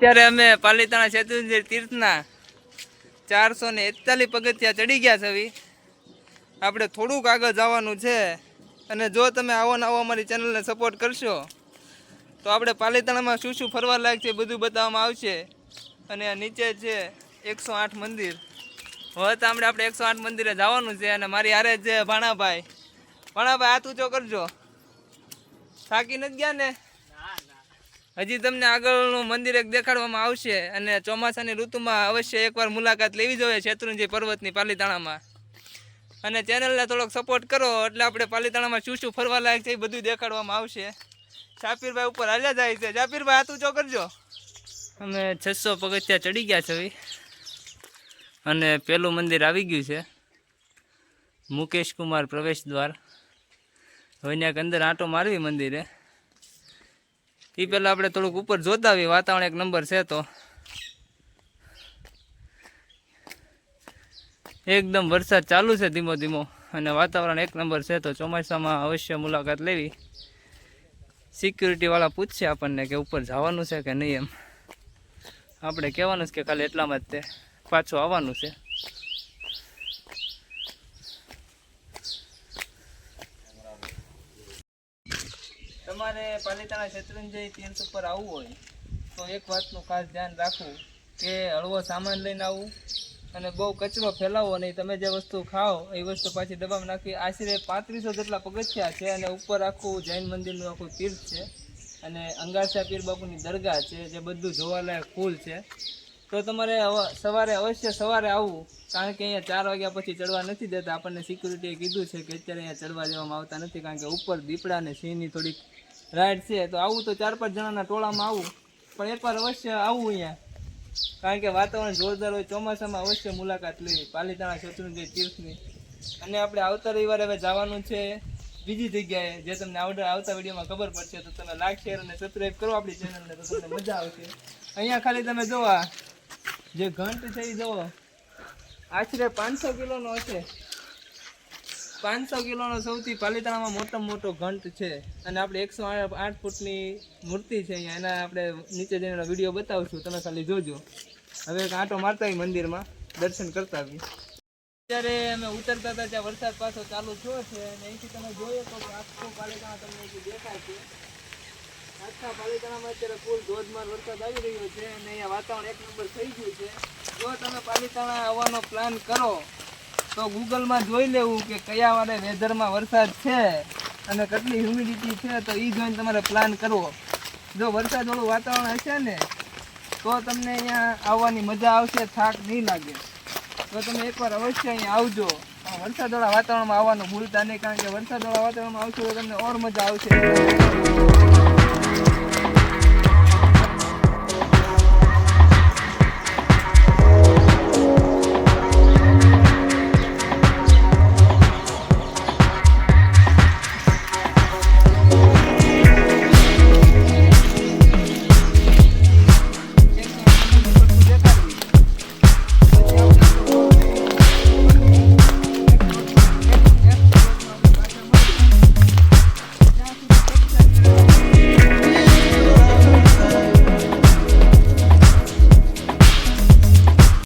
અત્યારે અમે પાલીતાણા શેત્રુંજય તીર્થના ચારસો ને એકતાલીસ પગથિયા ચડી ગયા છે આપણે થોડુંક આગળ જવાનું છે અને જો તમે આવો ને આવો અમારી ચેનલને સપોર્ટ કરશો, તો આપણે પાલીતાણામાં શું શું ફરવા લાયક છે બધું બતાવવામાં આવશે. અને નીચે છે એકસો આઠ મંદિર. હવે તો આપણે આપણે એકસો આઠ મંદિરે જવાનું છે અને મારી હારે છે ભાણાભાઈ. ભાણાભાઈ, આ તું ચો કરજો. થાકી નથી ગયા ને? હજી તમને આગળનું મંદિર એક દેખાડવામાં આવશે અને ચોમાસાની ઋતુમાં અવશ્ય એકવાર મુલાકાત લેવી જોઈએ શેત્રુંજી પર્વતની પાલીતાણામાં. અને ચેનલને થોડોક સપોર્ટ કરો, એટલે આપણે પાલીતાણામાં શું શું ફરવા લાયક છે એ બધું દેખાડવામાં આવશે. જાપીરભાઈ ઉપર હાલ્યા જાય છે. જાપીરભાઈ હાથ ચો કરજો. અમે છસો પગથિયા ચડી ગયા છે. અને પેલું મંદિર આવી ગયું છે. મુકેશ કુમાર પ્રવેશ દ્વાર. હવે અંદર આંટો મારવી મંદિરે. એ પહેલાં આપણે થોડુંક ઉપર જોતા આવીએ વાતાવરણ એક નંબર છે તો. એકદમ વરસાદ ચાલુ છે ધીમો ધીમો, અને વાતાવરણ એક નંબર છે તો ચોમાસામાં અવશ્ય મુલાકાત લેવી. સિક્યુરિટીવાળા પૂછશે આપણને કે ઉપર જવાનું છે કે નહીં એમ. આપણે કહેવાનું છે કે ખાલી એટલામાં જ તે પાછું આવવાનું છે. તમારે પાલિતાણા શેત્રુંજય તીર્થ ઉપર આવવું હોય, તો એક વાતનું ખાસ ધ્યાન રાખવું કે હળવો સામાન લઈને આવવું અને બહુ કચરો ફેલાવો નહીં. તમે જે વસ્તુ ખાઓ, એ વસ્તુ પાછી ડબ્બામાં નાખી. આશરે પાંત્રીસો જેટલા પગથિયા છે અને ઉપર આખું જૈન મંદિરનું આખું તીર્થ છે અને અંગાસા પીર બાપુની દરગાહ છે, જે બધું જોવાલાયક ફૂલ છે. તો તમારે સવારે અવશ્ય સવારે આવવું, કારણ કે અહીંયા ચાર વાગ્યા પછી ચડવા નથી દેતા. આપણને સિક્યુરિટીએ કીધું છે કે અત્યારે અહીંયા ચડવા દેવામાં આવતા નથી, કારણ કે ઉપર દીપડા અને સિંહની થોડીક રાઈડ છે, તો આવું તો ચાર પાંચ જણાના ટોળામાં આવું. પણ એકવાર અવશ્ય આવું અહીંયા. કારણ કે વાતાવરણ જોરદાર હોય, ચોમાસામાં અવશ્ય મુલાકાત લેવી. પાલીતાણા શત્રુંજય તીર્થની. અને આપણે આવતા રવિવારે હવે જવાનું છે બીજી જગ્યાએ. જે તમને આવડે આવતા વિડીયોમાં ખબર પડશે, તો તમે લાઈક શેર અને સબસ્ક્રાઈબ કરો આપણી ચેનલને તો તમને મજા આવશે. અહીંયા ખાલી તમે જોવા. જે ઘંટ છે એ જુઓ આશરે પાંચસો કિલોનો હશે. પાંચસો કિલોનો સૌથી પાલીતાણામાં મોટો મોટો ઘંટ છે. અને આપણે એકસો આઠ ફૂટની મૂર્તિ છે અહીંયા. એના આપણે નીચે જઈને વીડિયો બતાવશું. તમે ખાલી જોજો. હવે કાંટો મારતા મંદિરમાં. દર્શન કરતા આવી અત્યારે અમે ઉતરતા હતા ત્યાં વરસાદ પાછો ચાલુ થયો છે. અને અહીંથી તમે જોઈએ તો આખો પાલીતાણા તમને અહીંથી દેખાય છે. આખા પાલિતાણામાં અત્યારે ફૂલ ધોધમાર વરસાદ આવી રહ્યો છે. અને અહીંયા વાતાવરણ એક નંબર થઈ ગયું છે. જો તમે પાલીતાણા આવવાનો પ્લાન કરો તો ગૂગલમાં જોઈ લેવું કે કયા વારે વેધરમાં વરસાદ છે અને કેટલી હ્યુમિડિટી છે તો એ જોઈને તમારે પ્લાન કરવો. જો વરસાદવાળું વાતાવરણ હશે ને, તો તમને અહીંયા આવવાની મજા આવશે, થાક નહીં લાગે. તો તમે એકવાર અવશ્ય અહીંયા આવજો. વરસાદવાળા વાતાવરણમાં આવવાનું ભૂલતા નહીં કારણ કે વરસાદવાળા વાતાવરણમાં આવશો તો તમને ઓર મજા આવશે.